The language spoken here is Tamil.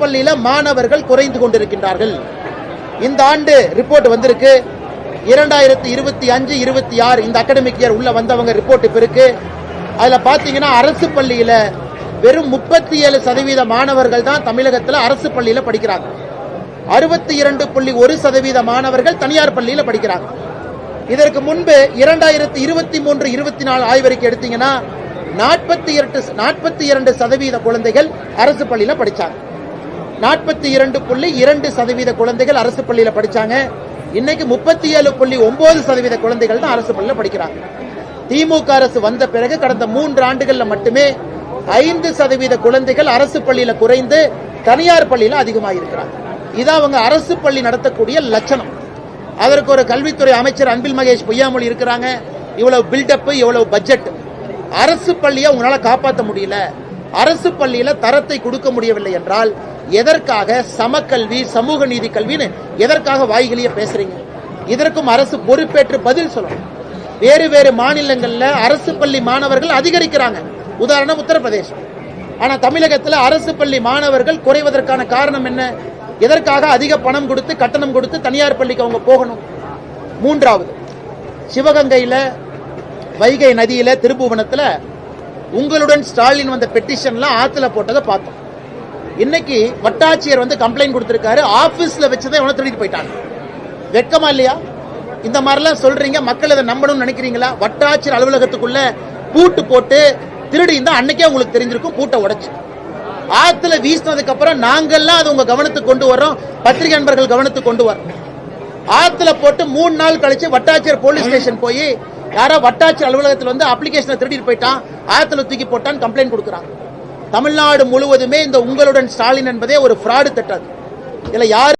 பள்ளியில மாணவர்கள் குறைந்து கொண்டிருக்கின்றார்கள். இந்த ஆண்டு ரிப்போர்ட் வந்திருக்கு. இரண்டாயிரத்தி இருபத்தி அஞ்சு இருபத்தி ஆறு இந்த அகாடமிக் இயர் உள்ள வந்தவங்க ரிப்போர்ட் இப்ப இருக்கு. அதுல பாத்தீங்கன்னா அரசு பள்ளியில வெறும் முப்பத்தி ஏழு சதவீத மாணவர்கள் தான் தமிழகத்துல அரசு பள்ளியில படிக்கிறாங்க. அறுபத்தி இரண்டு புள்ளி ஒரு சதவீத மாணவர்கள் தனியார் பள்ளியில படிக்கிறாங்க. இதற்கு முன்பு இரண்டாயிரத்தி இருபத்தி மூன்று இருபத்தி நாலு ஆய்வறிக்கை எடுத்தீங்கன்னா நாற்பத்தி எட்டு நாற்பத்தி இரண்டு சதவீத குழந்தைகள் அரசு பள்ளியில படிச்சாங்க. நாற்பத்தி இரண்டு புள்ளி இரண்டு சதவீத குழந்தைகள் அரசு பள்ளியில் படிச்சாங்க. இன்னைக்கு முப்பத்தி ஏழு புள்ளி ஒன்பது சதவீத குழந்தைகள் தான் அரசு பள்ளியில் படிக்கிறாங்க. திமுக அரசு வந்த பிறகு கடந்த மூன்று ஆண்டுகள்ல மட்டுமே ஐந்து சதவீத குழந்தைகள் அரசு பள்ளியில குறைந்து தனியார் பள்ளியில அதிகமாக இருக்கிறாங்க இது அவங்க அரசு பள்ளி நடத்தக்கூடிய லட்சணம். அதற்கு ஒரு கல்வித்துறை அமைச்சர் அன்பில் மகேஷ் பொய்யாமொழி இருக்கிறாங்க. இவ்வளவு பில்டப் இவ்வளவு பட்ஜெட் அரசு பள்ளியை உங்களால காப்பாற்ற முடியல. அரசு பள்ளியில தரத்தை கொடுக்க முடியவில்லை என்றால் எதற்காக சமக்கல்வி சமூக நீதி கல்வின்னு எதற்காக வாய்களையே பேசுறீங்க? இதற்கும் அரசு பொறுப்பேற்று பதில் சொல்லணும். வேறு வேறு மாநிலங்களில் அரசு பள்ளி மாணவர்கள் அதிகரிக்கிறாங்க. உதாரணம் உத்தரப்பிரதேசம். ஆனால் தமிழகத்தில் அரசு பள்ளி மாணவர்கள் குறைவதற்கான காரணம் என்ன? எதற்காக அதிக பணம் கொடுத்து கட்டணம் கொடுத்து தனியார் பள்ளிக்கு அவங்க போகணும்? மூன்றாவது சிவகங்கையில் வைகை நதியில் திருப்புவனத்தில் உங்களுடன் ஸ்டாலின் வந்த பெட்டிஷன்லாம் ஆற்றுல போட்டதை பார்த்தோம். இன்னைக்கு வட்டாட்சியர் வந்து கம்ப்ளைண்ட் கொடுத்துருக்காரு. ஆபீஸ்ல வச்சதை அவனை திருடிட்டு போயிட்டாங்க. வெட்கமா இல்லையா? இந்த மாதிரிலாம் சொல்றீங்க. மக்கள் இதை நம்பணும்னு நினைக்கிறீங்களா? வட்டாட்சியர் அலுவலகத்துக்குள்ள பூட்டு போட்டு திருடி இருந்தா அன்னைக்கே உங்களுக்கு தெரிஞ்சிருக்கும். பூட்டை உடைச்சு. ஆத்துல வீசினதுக்கு அப்புறம் நாங்கெல்லாம் அது உங்க கவனத்துக்கு கொண்டு வர்றோம். பத்திரிகை நண்பர்கள் கவனத்துக்கு கொண்டு வரோம் ஆத்துல போட்டு மூணு நாள் கழிச்சு வட்டாட்சியர் போலீஸ் ஸ்டேஷன் போய் யாரோ வட்டாட்சியர் அலுவலகத்தில் வந்து அப்ளிகேஷனை திருடிட்டு போயிட்டான். ஆத்துல தூக்கி போட்டான்னு கம்ப்ளைண்ட் கொடுக்குறாங்க. தமிழ்நாடு முழுவதுமே இந்த உங்களுடன் ஸ்டாலின் என்பதே ஒரு ஃப்ராடு திட்டம். இதில் யாரு